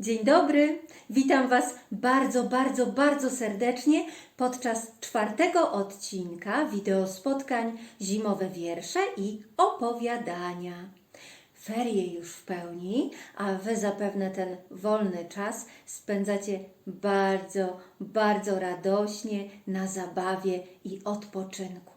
Dzień dobry, witam Was bardzo, bardzo, bardzo serdecznie podczas czwartego odcinka wideo spotkań Zimowe wiersze i opowiadania. Ferie już w pełni, a Wy zapewne ten wolny czas spędzacie bardzo, bardzo radośnie na zabawie i odpoczynku.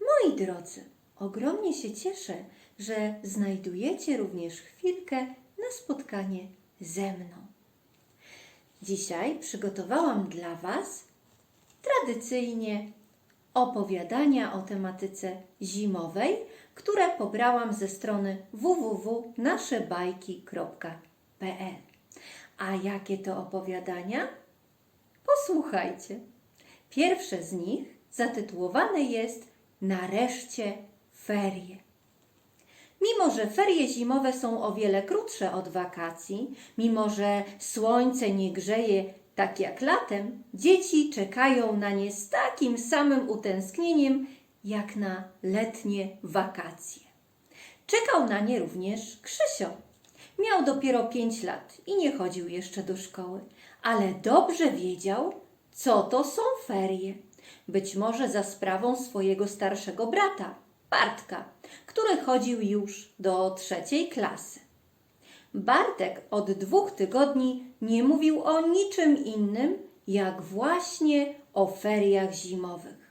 Moi drodzy, ogromnie się cieszę, że znajdujecie również chwilkę na spotkanie ze mną. Dzisiaj przygotowałam dla Was tradycyjnie opowiadania o tematyce zimowej, które pobrałam ze strony www.naszebajki.pl. A jakie to opowiadania? Posłuchajcie. Pierwsze z nich zatytułowane jest Nareszcie ferie. Mimo, że ferie zimowe są o wiele krótsze od wakacji, mimo, że słońce nie grzeje tak jak latem, dzieci czekają na nie z takim samym utęsknieniem jak na letnie wakacje. Czekał na nie również Krzysio. Miał dopiero pięć lat i nie chodził jeszcze do szkoły, ale dobrze wiedział, co to są ferie. Być może za sprawą swojego starszego brata, Bartka, który chodził już do trzeciej klasy. Bartek od dwóch tygodni nie mówił o niczym innym, jak właśnie o feriach zimowych.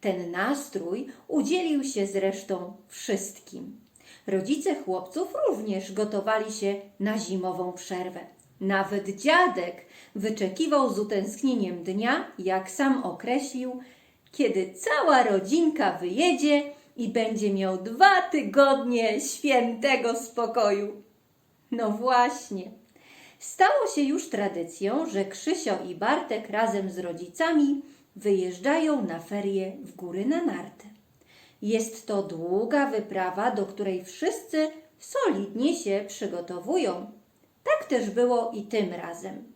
Ten nastrój udzielił się zresztą wszystkim. Rodzice chłopców również gotowali się na zimową przerwę. Nawet dziadek wyczekiwał z utęsknieniem dnia, jak sam określił, kiedy cała rodzinka wyjedzie i będzie miał dwa tygodnie świętego spokoju. No właśnie. Stało się już tradycją, że Krzysio i Bartek razem z rodzicami wyjeżdżają na ferie w góry na narty. Jest to długa wyprawa, do której wszyscy solidnie się przygotowują. Tak też było i tym razem.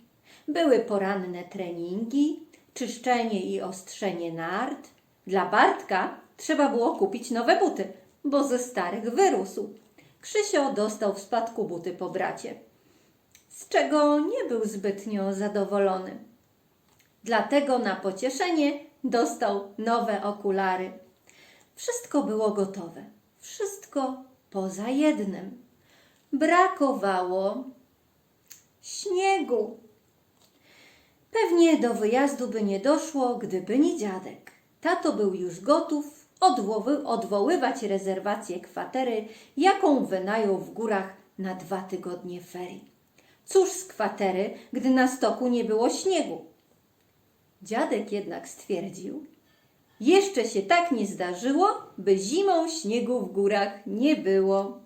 Były poranne treningi, czyszczenie i ostrzenie nart. Dla Bartka trzeba było kupić nowe buty, bo ze starych wyrósł. Krzysio dostał w spadku buty po bracie, z czego nie był zbytnio zadowolony. Dlatego na pocieszenie dostał nowe okulary. Wszystko było gotowe. Wszystko poza jednym. Brakowało śniegu. Pewnie do wyjazdu by nie doszło, gdyby nie dziadek. Tato był już gotów odwoły, odwoływać rezerwację kwatery, jaką wynajął w górach na dwa tygodnie ferii. Cóż z kwatery, gdy na stoku nie było śniegu? Dziadek jednak stwierdził, jeszcze się tak nie zdarzyło, by zimą śniegu w górach nie było.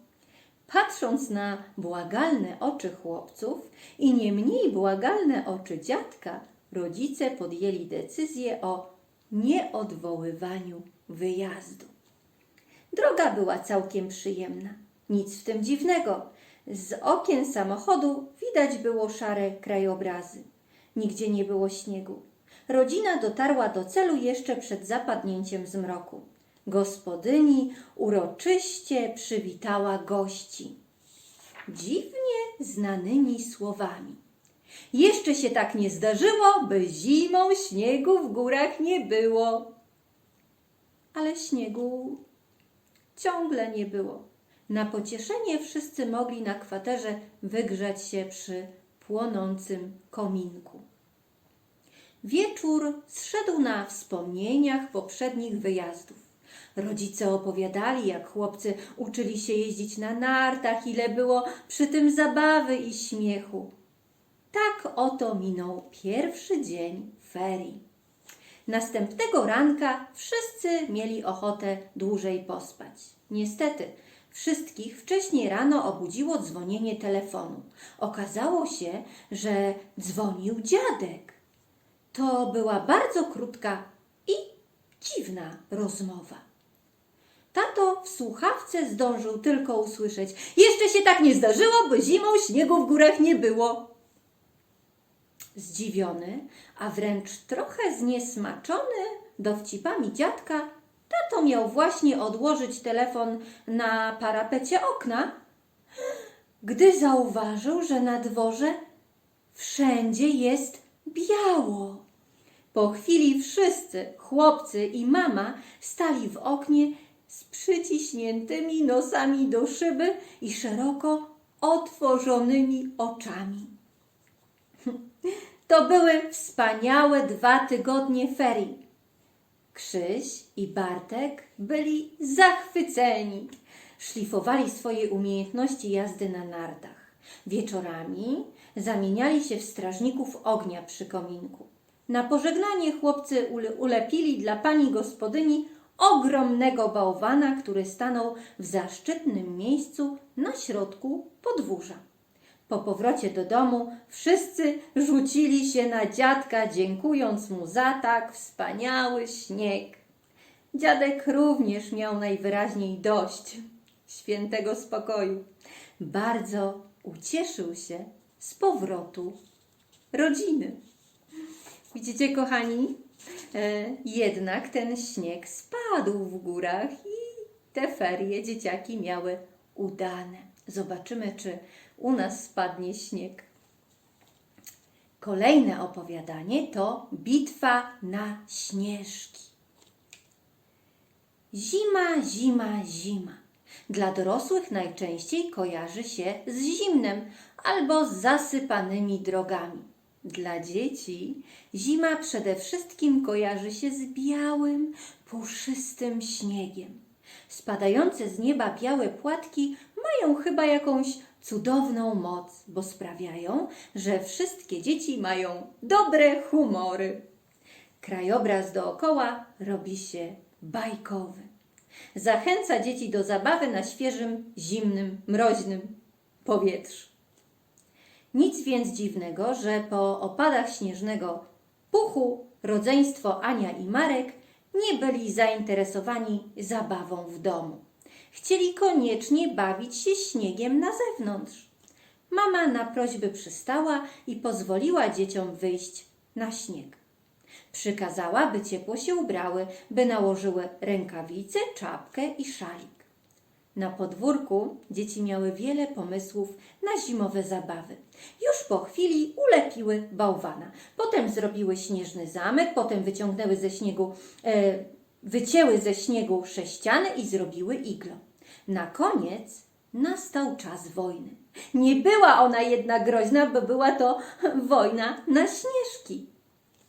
Patrząc na błagalne oczy chłopców i nie mniej błagalne oczy dziadka, rodzice podjęli decyzję o nieodwoływaniu wyjazdu. Droga była całkiem przyjemna. Nic w tym dziwnego. Z okien samochodu widać było szare krajobrazy. Nigdzie nie było śniegu. Rodzina dotarła do celu jeszcze przed zapadnięciem zmroku. Gospodyni uroczyście przywitała gości. Dziwnie znanymi słowami. Jeszcze się tak nie zdarzyło, by zimą śniegu w górach nie było. Ale śniegu ciągle nie było. Na pocieszenie wszyscy mogli na kwaterze wygrzać się przy płonącym kominku. Wieczór zszedł na wspomnieniach poprzednich wyjazdów. Rodzice opowiadali, jak chłopcy uczyli się jeździć na nartach, ile było przy tym zabawy i śmiechu. Tak oto minął pierwszy dzień ferii. Następnego ranka wszyscy mieli ochotę dłużej pospać. Niestety, wszystkich wcześniej rano obudziło dzwonienie telefonu. Okazało się, że dzwonił dziadek. To była bardzo krótka i dziwna rozmowa. Tato w słuchawce zdążył tylko usłyszeć: Jeszcze się tak nie zdarzyło, by zimą śniegu w górach nie było. Zdziwiony, a wręcz trochę zniesmaczony dowcipami dziadka, tato miał właśnie odłożyć telefon na parapecie okna, gdy zauważył, że na dworze Wszędzie jest biało. Po chwili wszyscy, chłopcy i mama, stali w oknie z przyciśniętymi nosami do szyby i szeroko otworzonymi oczami. To były wspaniałe dwa tygodnie ferii. Krzyś i Bartek byli zachwyceni. Szlifowali swoje umiejętności jazdy na nardach. Wieczorami zamieniali się w strażników ognia przy kominku. Na pożegnanie chłopcy ule- ulepili dla pani gospodyni ogromnego bałwana, który stanął w zaszczytnym miejscu na środku podwórza. Po powrocie do domu wszyscy rzucili się na dziadka, dziękując mu za tak wspaniały śnieg. Dziadek również miał najwyraźniej dość świętego spokoju. Bardzo ucieszył się z powrotu rodziny. Widzicie, kochani, e, jednak ten śnieg spadł w górach i te ferie dzieciaki miały udane. Zobaczymy, czy u nas spadnie śnieg. Kolejne opowiadanie to Bitwa na Śnieżki. Zima, zima, zima. Dla dorosłych najczęściej kojarzy się z zimnem albo z zasypanymi drogami. Dla dzieci zima przede wszystkim kojarzy się z białym, puszystym śniegiem. Spadające z nieba białe płatki mają chyba jakąś cudowną moc, bo sprawiają, że wszystkie dzieci mają dobre humory. Krajobraz dookoła robi się bajkowy. Zachęca dzieci do zabawy na świeżym, zimnym, mroźnym powietrzu. Nic więc dziwnego, że po opadach śnieżnego puchu rodzeństwo Ania i Marek nie byli zainteresowani zabawą w domu. Chcieli koniecznie bawić się śniegiem na zewnątrz. Mama na prośby przystała i pozwoliła dzieciom wyjść na śnieg. Przykazała, by ciepło się ubrały, by nałożyły rękawice, czapkę i szalik. Na podwórku dzieci miały wiele pomysłów na zimowe zabawy. Już po chwili ulepiły bałwana. Potem zrobiły śnieżny zamek, potem wyciągnęły ze śniegu, e, wycięły ze śniegu sześciany i zrobiły iglo. Na koniec nastał czas wojny. Nie była ona jednak groźna, bo była to wojna na śnieżki.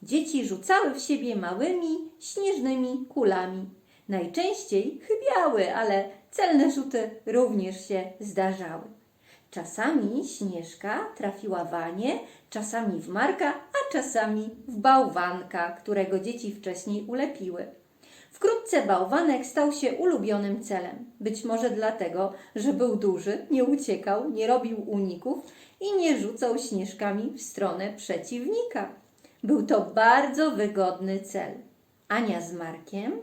Dzieci rzucały w siebie małymi, śnieżnymi kulami. Najczęściej chybiały, ale celne rzuty również się zdarzały. Czasami śnieżka trafiła w Anię, czasami w Marka, a czasami w bałwanka, którego dzieci wcześniej ulepiły. Wkrótce bałwanek stał się ulubionym celem. Być może dlatego, że był duży, nie uciekał, nie robił uników i nie rzucał śnieżkami w stronę przeciwnika. Był to bardzo wygodny cel. Ania z Markiem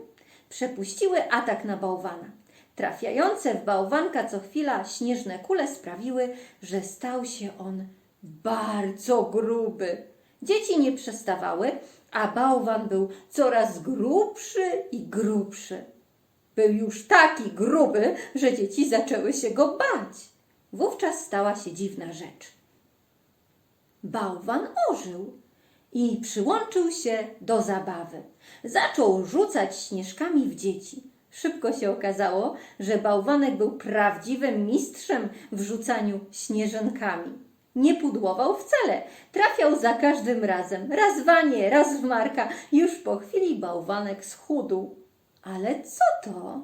przepuściły atak na bałwana. Trafiające w bałwanka co chwila śnieżne kule sprawiły, że stał się on bardzo gruby. Dzieci nie przestawały, a bałwan był coraz grubszy i grubszy. Był już taki gruby, że dzieci zaczęły się go bać. Wówczas stała się dziwna rzecz. Bałwan ożył i przyłączył się do zabawy. Zaczął rzucać śnieżkami w dzieci. Szybko się okazało, że bałwanek był prawdziwym mistrzem w rzucaniu śnieżynkami. Nie pudłował wcale, trafiał za każdym razem, raz w Anię, raz w Marka. Już po chwili bałwanek schudł. Ale co to?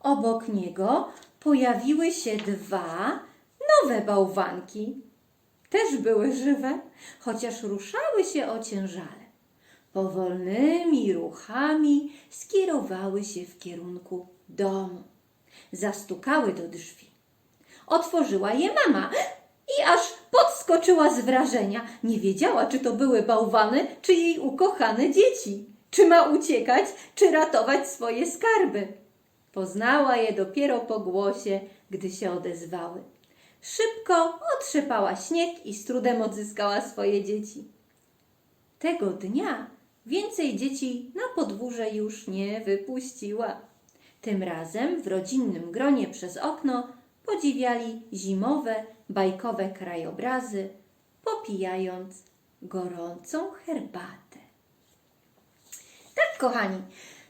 Obok niego pojawiły się dwa nowe bałwanki. Też były żywe, chociaż ruszały się ociężale. Powolnymi ruchami skierowały się w kierunku domu. Zastukały do drzwi. Otworzyła je mama i aż podskoczyła z wrażenia. Nie wiedziała, czy to były bałwany, czy jej ukochane dzieci. Czy ma uciekać, czy ratować swoje skarby. Poznała je dopiero po głosie, gdy się odezwały. Szybko otrzepała śnieg i z trudem odzyskała swoje dzieci. Tego dnia więcej dzieci na podwórze już nie wypuściła. Tym razem w rodzinnym gronie przez okno podziwiali zimowe, bajkowe krajobrazy, popijając gorącą herbatę. Tak, kochani.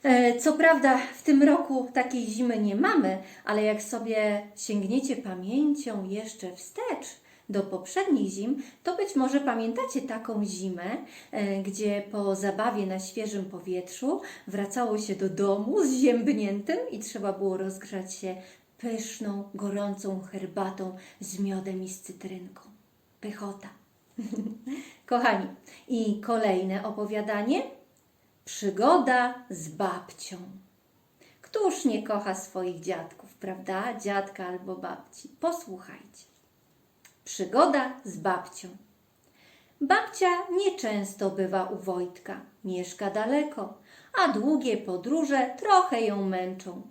e, Co prawda w tym roku takiej zimy nie mamy, ale jak sobie sięgniecie pamięcią jeszcze wstecz do poprzednich zim, to być może pamiętacie taką zimę, e, gdzie po zabawie na świeżym powietrzu wracało się do domu z ziębniętym i trzeba było rozgrzać się pyszną, gorącą herbatą z miodem i z cytrynką. Pychota. Kochani, i kolejne opowiadanie Przygoda z babcią. Któż nie kocha swoich dziadków, prawda? Dziadka albo babci. Posłuchajcie. Przygoda z babcią. Babcia nieczęsto bywa u Wojtka. Mieszka daleko, a długie podróże trochę ją męczą.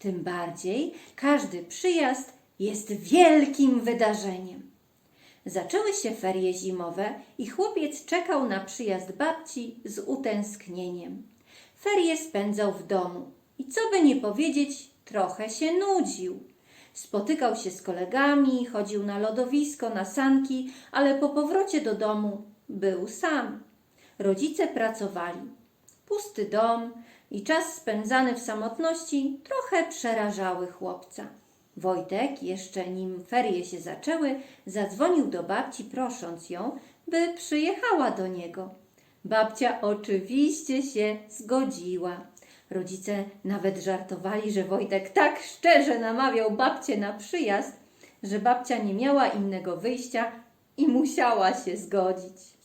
Tym bardziej każdy przyjazd jest wielkim wydarzeniem. Zaczęły się ferie zimowe i chłopiec czekał na przyjazd babci z utęsknieniem. Ferie spędzał w domu i co by nie powiedzieć, trochę się nudził. Spotykał się z kolegami, chodził na lodowisko, na sanki, ale po powrocie do domu był sam. Rodzice pracowali. Pusty dom i czas spędzany w samotności trochę przerażały chłopca. Wojtek, jeszcze nim ferie się zaczęły, zadzwonił do babci, prosząc ją, by przyjechała do niego. Babcia oczywiście się zgodziła. Rodzice nawet żartowali, że Wojtek tak szczerze namawiał babcię na przyjazd, że babcia nie miała innego wyjścia i musiała się zgodzić.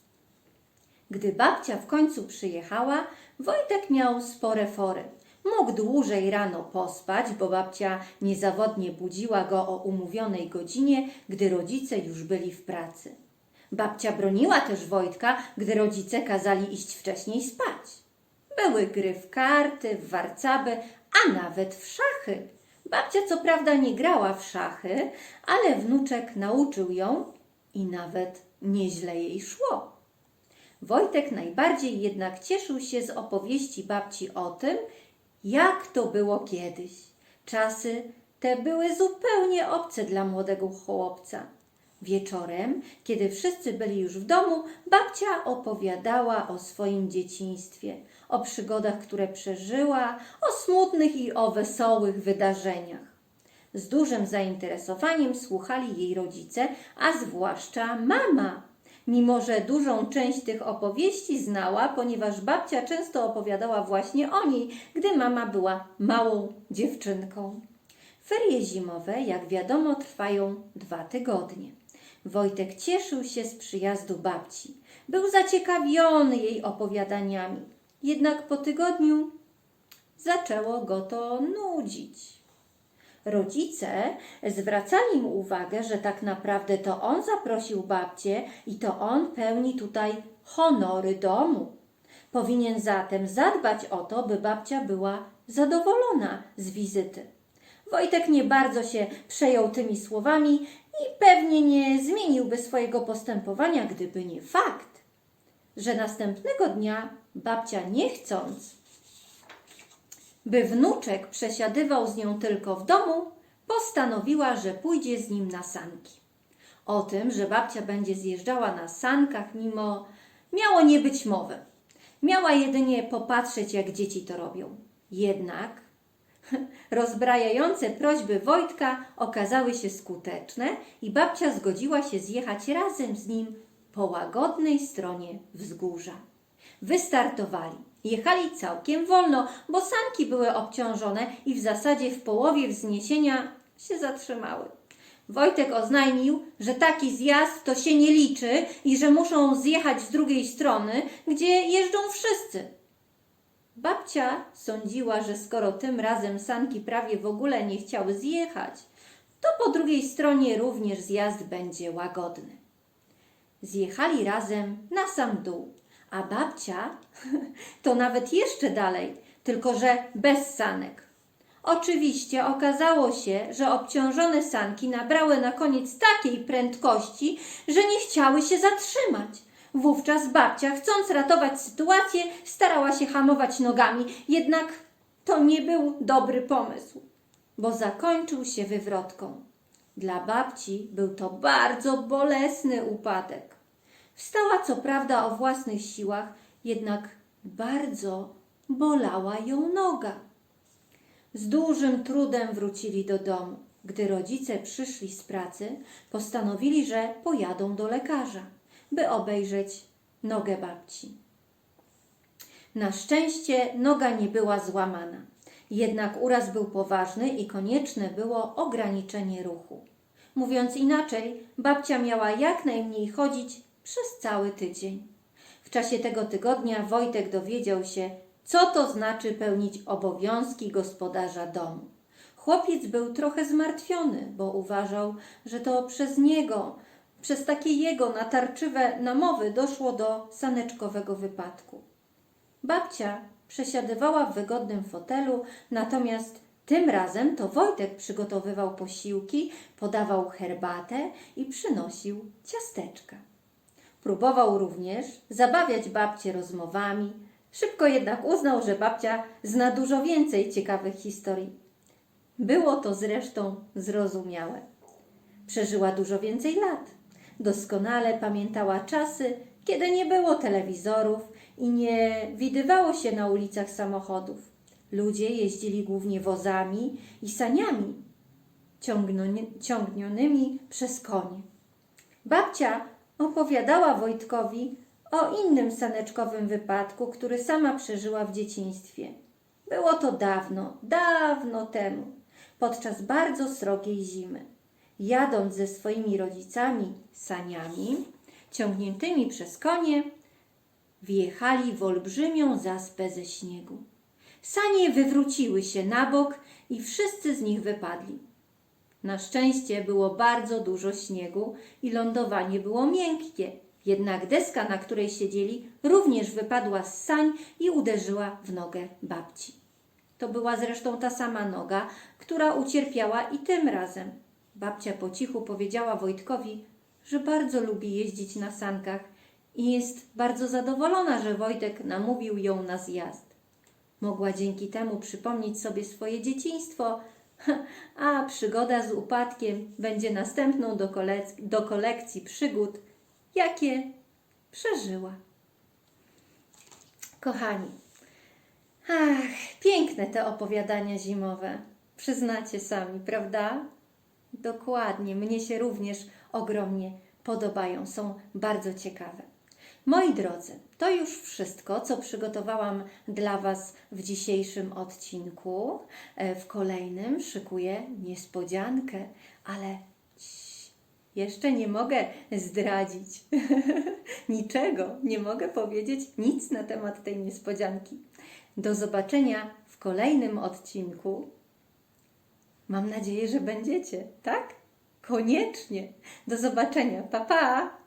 Gdy babcia w końcu przyjechała, Wojtek miał spore fory. Mógł dłużej rano pospać, bo babcia niezawodnie budziła go o umówionej godzinie, gdy rodzice już byli w pracy. Babcia broniła też Wojtka, gdy rodzice kazali iść wcześniej spać. Były gry w karty, w warcaby, a nawet w szachy. Babcia co prawda nie grała w szachy, ale wnuczek nauczył ją i nawet nieźle jej szło. Wojtek najbardziej jednak cieszył się z opowieści babci o tym, jak to było kiedyś. Czasy te były zupełnie obce dla młodego chłopca. Wieczorem, kiedy wszyscy byli już w domu, babcia opowiadała o swoim dzieciństwie, o przygodach, które przeżyła, o smutnych i o wesołych wydarzeniach. Z dużym zainteresowaniem słuchali jej rodzice, a zwłaszcza mama, mimo że dużą część tych opowieści znała, ponieważ babcia często opowiadała właśnie o niej, gdy mama była małą dziewczynką. Ferie zimowe, jak wiadomo, trwają dwa tygodnie. Wojtek cieszył się z przyjazdu babci. Był zaciekawiony jej opowiadaniami. Jednak po tygodniu zaczęło go to nudzić. Rodzice zwracali mu uwagę, że tak naprawdę to on zaprosił babcię i to on pełni tutaj honory domu. Powinien zatem zadbać o to, by babcia była zadowolona z wizyty. Wojtek nie bardzo się przejął tymi słowami i pewnie nie zmieniłby swojego postępowania, gdyby nie fakt, że następnego dnia babcia nie chcąc by wnuczek przesiadywał z nią tylko w domu, postanowiła, że pójdzie z nim na sanki. O tym, że babcia będzie zjeżdżała na sankach, mimo miało nie być mowy. Miała jedynie popatrzeć, jak dzieci to robią. Jednak rozbrajające prośby Wojtka okazały się skuteczne i babcia zgodziła się zjechać razem z nim po łagodnej stronie wzgórza. Wystartowali. Jechali całkiem wolno, bo sanki były obciążone i w zasadzie w połowie wzniesienia się zatrzymały. Wojtek oznajmił, że taki zjazd to się nie liczy i że muszą zjechać z drugiej strony, gdzie jeżdżą wszyscy. Babcia sądziła, że skoro tym razem sanki prawie w ogóle nie chciały zjechać, to po drugiej stronie również zjazd będzie łagodny. Zjechali razem na sam dół, a babcia to nawet jeszcze dalej, tylko że bez sanek. Oczywiście okazało się, że obciążone sanki nabrały na koniec takiej prędkości, że nie chciały się zatrzymać. Wówczas babcia, chcąc ratować sytuację, starała się hamować nogami, jednak to nie był dobry pomysł, bo zakończył się wywrotką. Dla babci był to bardzo bolesny upadek. Wstała co prawda o własnych siłach, jednak bardzo bolała ją noga. Z dużym trudem wrócili do domu. Gdy rodzice przyszli z pracy, postanowili, że pojadą do lekarza, by obejrzeć nogę babci. Na szczęście noga nie była złamana, jednak uraz był poważny i konieczne było ograniczenie ruchu. Mówiąc inaczej, babcia miała jak najmniej chodzić przez cały tydzień. W czasie tego tygodnia Wojtek dowiedział się, co to znaczy pełnić obowiązki gospodarza domu. Chłopiec był trochę zmartwiony, bo uważał, że to przez niego, przez takie jego natarczywe namowy doszło do saneczkowego wypadku. Babcia przesiadywała w wygodnym fotelu, natomiast tym razem to Wojtek przygotowywał posiłki, podawał herbatę i przynosił ciasteczka. Próbował również zabawiać babcię rozmowami. Szybko jednak uznał, że babcia zna dużo więcej ciekawych historii. Było to zresztą zrozumiałe. Przeżyła dużo więcej lat. Doskonale pamiętała czasy, kiedy nie było telewizorów i nie widywało się na ulicach samochodów. Ludzie jeździli głównie wozami i saniami ciągniony- ciągnionymi przez konie. Babcia opowiadała Wojtkowi o innym saneczkowym wypadku, który sama przeżyła w dzieciństwie. Było to dawno, dawno temu, podczas bardzo srogiej zimy. Jadąc ze swoimi rodzicami saniami, ciągniętymi przez konie, wjechali w olbrzymią zaspę ze śniegu. Sanie wywróciły się na bok i wszyscy z nich wypadli. Na szczęście było bardzo dużo śniegu i lądowanie było miękkie. Jednak deska, na której siedzieli, również wypadła z sań i uderzyła w nogę babci. To była zresztą ta sama noga, która ucierpiała i tym razem. Babcia po cichu powiedziała Wojtkowi, że bardzo lubi jeździć na sankach i jest bardzo zadowolona, że Wojtek namówił ją na zjazd. Mogła dzięki temu przypomnieć sobie swoje dzieciństwo, a przygoda z upadkiem będzie następną do, kolek- do kolekcji przygód, jakie przeżyła. Kochani, ach, piękne te opowiadania zimowe. Przyznacie sami, prawda? Dokładnie, mnie się również ogromnie podobają, są bardzo ciekawe. Moi drodzy, to już wszystko, co przygotowałam dla Was w dzisiejszym odcinku. E, W kolejnym szykuję niespodziankę, ale jeszcze nie mogę zdradzić niczego, nie mogę powiedzieć nic na temat tej niespodzianki. Do zobaczenia w kolejnym odcinku. Mam nadzieję, że będziecie, tak? Koniecznie. Do zobaczenia. Pa, pa!